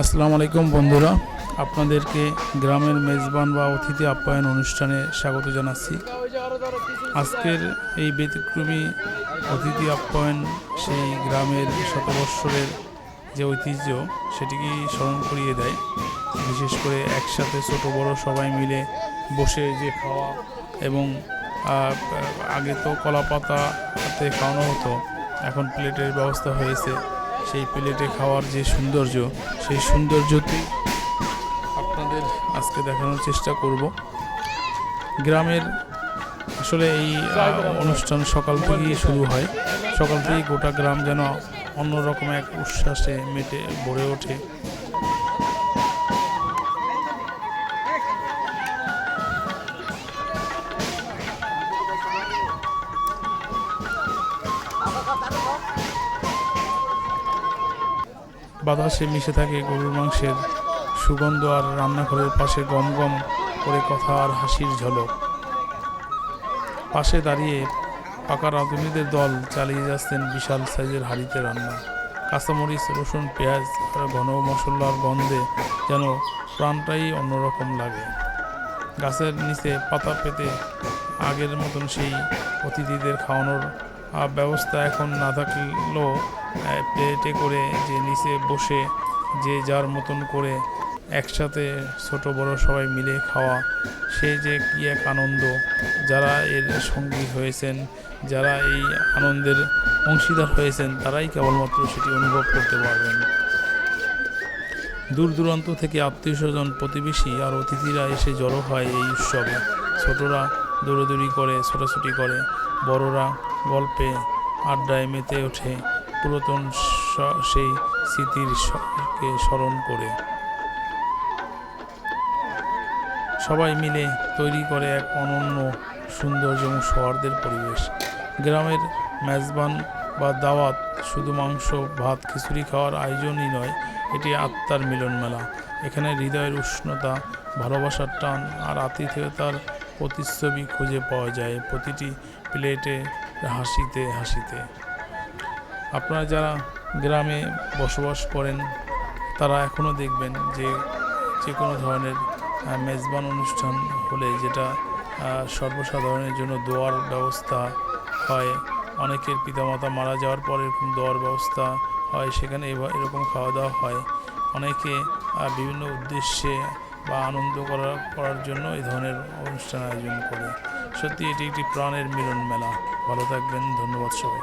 আসসালামু আলাইকুম বন্ধুরা, আপনাদেরকে গ্রামের মেজবান বা অতিথি আপ্যায়ন অনুষ্ঠানে স্বাগত জানাচ্ছি। আজকের এই ব্যতিক্রমী অতিথি আপ্যায়ন সেই গ্রামের শতবৎসরের যে ঐতিহ্য সেটিকে স্মরণ করিয়ে দেয়। বিশেষ করে একসাথে ছোট বড় সবাই মিলে বসে যে খাওয়া এবং আগে তো কলা পাতাতে খাওয়ানো হতো, এখন প্লেটের ব্যবস্থা হয়েছে। সেই প্লেটে খাওয়ার যে সৌন্দর্য, সেই সৌন্দর্যটি আপনাদের আজকে দেখানোর চেষ্টা করব। গ্রামের আসলে এই অনুষ্ঠান সকাল থেকেই শুরু হয়। সকাল থেকেই গোটা গ্রাম যেন অন্যরকম এক উচ্ছ্বাসে মেটে ভরে ওঠে। বাতাসে মিশে থাকে গরুর মাংসের সুগন্ধ আর রান্নাঘরের পাশে গম গম করে কথা আর হাসির ঝলক। পাশে দাঁড়িয়ে পাকা রাঁধুনিদের দল চালিয়ে যাচ্ছেন বিশাল সাইজের হাঁড়িতে রান্না। কাঁচামরিচ, রসুন, পেঁয়াজ আর ঘন মশলার গন্ধে যেন প্রাণটাই অন্যরকম লাগে। গাছের নিচে পাতা পেতে আগের মতন সেই অতিথিদের খাওয়ানোর ব্যবস্থা এখন না থাকলেও প্লেটে করে যে নিচে বসে, যে যার মতন করে একসাথে ছোট বড় সবাই মিলে খাওয়া, সে যে কী এক আনন্দ। যারা এর সঙ্গী হয়েছেন, যারা এই আনন্দের অংশীদার হয়েছেন, তারাই কেবলমাত্র সেটি অনুভব করতে পারবেন। দূর দূরান্ত থেকে আত্মীয় স্বজন, প্রতিবেশী আর অতিথিরা এসে জড়ো হয় এই উৎসবে। ছোটরা দৌড়দৌড়ি করে, ছোটাছুটি করে, বড়রা গল্পে আড্ডায় মেতে ওঠে পুরাতন সেই স্মৃতির স্মরণ করে। সবাই মিলে তৈরি করে এক অনন্য সৌন্দর্য এবং সৌহার্দ্যের পরিবেশ। গ্রামের মেজবান বা দাওয়াত শুধু মাংস, ভাত, খিচুড়ি খাওয়ার আয়োজনই নয়, এটি আত্মার মিলন মেলা এখানে হৃদয়ের উষ্ণতা, ভালোবাসার টান আর আতিথেয়তার প্রতিচ্ছবি খুঁজে পাওয়া যায়। প্রতিটি প্লেটে হাসিতে হাসিতে। আপনারা যারা গ্রামে বসবাস করেন, তারা এখনও দেখবেন যে যে কোনো ধরনের মেজবান অনুষ্ঠান হলে যেটা সর্বসাধারণের জন্য দোয়ার ব্যবস্থা হয়, অনেকের পিতামাতা মারা যাওয়ার পর এরকম দোয়ার ব্যবস্থা হয়, সেখানে এরকম খাওয়া দাওয়া হয়। অনেকে বিভিন্ন উদ্দেশ্যে বা আনন্দ করার করার জন্য এই ধরনের অনুষ্ঠান আয়োজন করে। সত্যি এটি একটি প্রাণের মিলন মেলা ভালো থাকবেন ধন্যবাদ সবাই